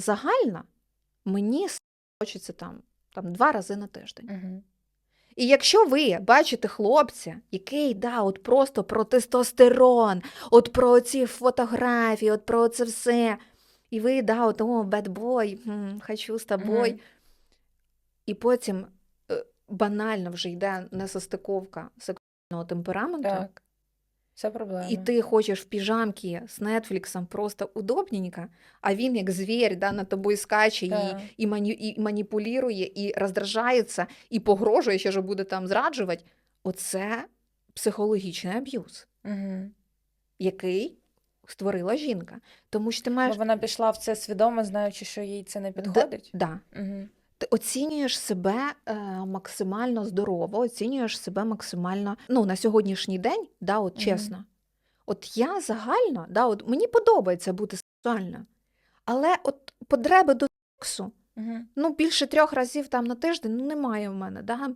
загальна мені хочеться там, там два рази на тиждень. Угу. І якщо ви бачите хлопця, який да, от просто про тестостерон, от про ці фотографії, от про це все, і ви, да, от, о, бедбой, хочу з тобою. Мгм. І потім е, банально вже йде несостиковка сексуального темпераменту, Так. Це проблема. і ти хочеш в піжамці з Нетфліксом просто удобненько, а він як звір да, над тобою скаче Так. і, і, мані, і маніпулює, і роздражається, і погрожує, що ж буде там зраджувати. Оце психологічний аб'юз, Угу. який створила жінка. Тому що ти Бо вона пішла в це свідомо, знаючи, що їй це не підходить. Да, Угу. Ти оцінюєш себе е, максимально здорово, оцінюєш себе максимально ну, на сьогоднішній день, да, от чесно. От я загально, да, от мені подобається бути сексуально, але от потреби до сексу, Угу. ну, більше трьох разів там на тиждень ну, немає в мене. Да?